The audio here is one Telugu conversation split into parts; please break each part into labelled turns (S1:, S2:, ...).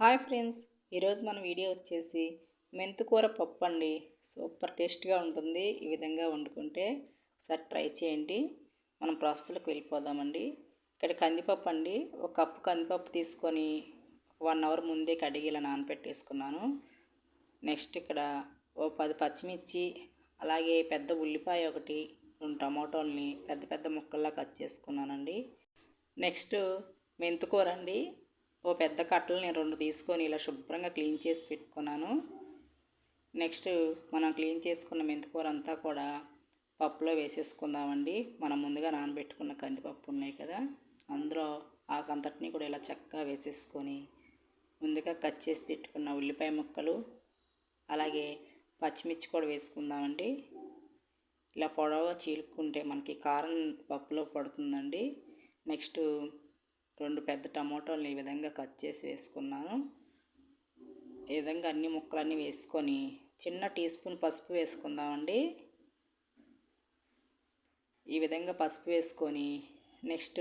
S1: హాయ్ ఫ్రెండ్స్ ఈరోజు మన వీడియో వచ్చేసి మెంతుకూర పప్పు అండి. సూపర్ టేస్ట్గా ఉంటుంది. ఈ విధంగా వండుకుంటే ఒకసారి ట్రై చేయండి. మనం ప్రాసెస్లోకి వెళ్ళిపోదామండి. ఇక్కడ కందిపప్పు అండి. ఒక కప్పు కందిపప్పు తీసుకొని ఒక వన్ అవర్ ముందే కడిగి ఇలా నానపెట్టేసుకున్నాను. నెక్స్ట్ ఇక్కడ ఓ పది పచ్చిమిర్చి అలాగే పెద్ద ఉల్లిపాయ ఒకటి రెండు టమాటోల్ని పెద్ద పెద్ద ముక్కల్లా కట్ చేసుకున్నానండి. నెక్స్ట్ మెంతుకూర అండి. ఓ పెద్ద కట్టలు నేను రెండు తీసుకొని ఇలా శుభ్రంగా క్లీన్ చేసి పెట్టుకున్నాను. నెక్స్ట్ మనం క్లీన్ చేసుకున్న మెంతికూర అంతా కూడా పప్పులో వేసేసుకుందామండి. మనం ముందుగా నానబెట్టుకున్న కందిపప్పు ఉన్నాయి కదా అందులో ఆకంతటిని కూడా ఇలా చక్కగా వేసేసుకొని ముందుగా కట్ చేసి పెట్టుకున్న ఉల్లిపాయ ముక్కలు అలాగే పచ్చిమిర్చి కూడా వేసుకుందామండి. ఇలా పొడవ చీలుకుంటే మనకి కారం పప్పులో పడుతుందండి. నెక్స్ట్ రెండు పెద్ద టమాటోలు ఈ విధంగా కట్ చేసి వేసుకున్నాను. ఈ విధంగా అన్ని ముక్కలన్నీ వేసుకొని చిన్న టీ స్పూన్ పసుపు వేసుకుందామండి. ఈ విధంగా పసుపు వేసుకొని నెక్స్ట్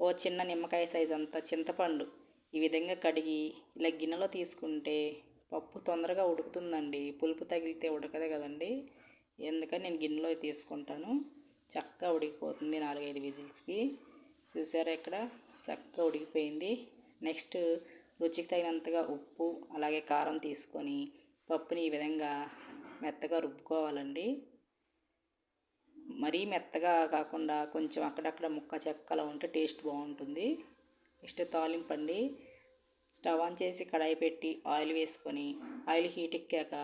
S1: ఓ చిన్న నిమ్మకాయ సైజ్ అంతా చింతపండు ఈ విధంగా కడిగి ఇలా గిన్నెలో తీసుకుంటే పప్పు తొందరగా ఉడుకుతుందండి. పులుపు తగిలితే ఉడకదే కదండి. ఎందుకని నేను గిన్నెలో తీసుకుంటాను. చక్కగా ఉడికిపోతుంది నాలుగైదు విజిల్స్కి. చూసారా ఇక్కడ? చక్కగా ఉడికిపోయింది. నెక్స్ట్ రుచికి తగినంతగా ఉప్పు అలాగే కారం తీసుకొని పప్పుని ఈ విధంగా మెత్తగా రుబ్బుకోవాలండి. మరీ మెత్తగా కాకుండా కొంచెం అక్కడక్కడ ముక్క చెక్కలా ఉంటే టేస్ట్ బాగుంటుంది. నెక్స్ట్ తాలింపండి స్టవ్ ఆన్ చేసి కడాయి పెట్టి ఆయిల్ వేసుకొని ఆయిల్ హీట్ ఎక్కాక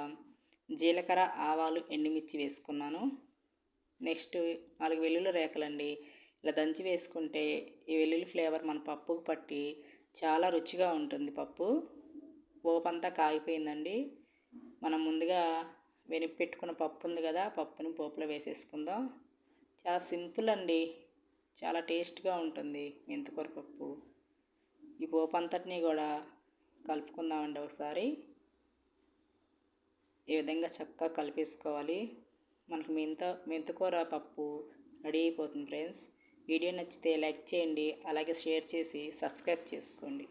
S1: జీలకర్ర ఆవాలు ఎండుమిర్చి వేసుకున్నాను. నెక్స్ట్ నాలుగు వెల్లుల్లి రేకలండి. ఇలా దంచి వేసుకుంటే ఈ వెల్లుల్లి ఫ్లేవర్ మన పప్పుకు పట్టి చాలా రుచిగా ఉంటుంది పప్పు. పోపంతా కాగిపోయిందండి. మనం ముందుగా వెనిపి పెట్టుకున్న పప్పు ఉంది కదా పప్పుని పోపులో వేసేసుకుందాం. చాలా సింపుల్ అండి. చాలా టేస్ట్గా ఉంటుంది మెంతికూర పప్పు. ఈ పోపు అంతటినీ కూడా కలుపుకుందామండి ఒకసారి. ఈ విధంగా చక్కగా కలిపేసుకోవాలి. మనకు మెంత మెంతికూర పప్పు రెడీ అయిపోతుంది ఫ్రెండ్స్. వీడియో నచ్చితే లైక్ చేయండి అలాగే షేర్ చేసి సబ్స్క్రైబ్ చేసుకోండి.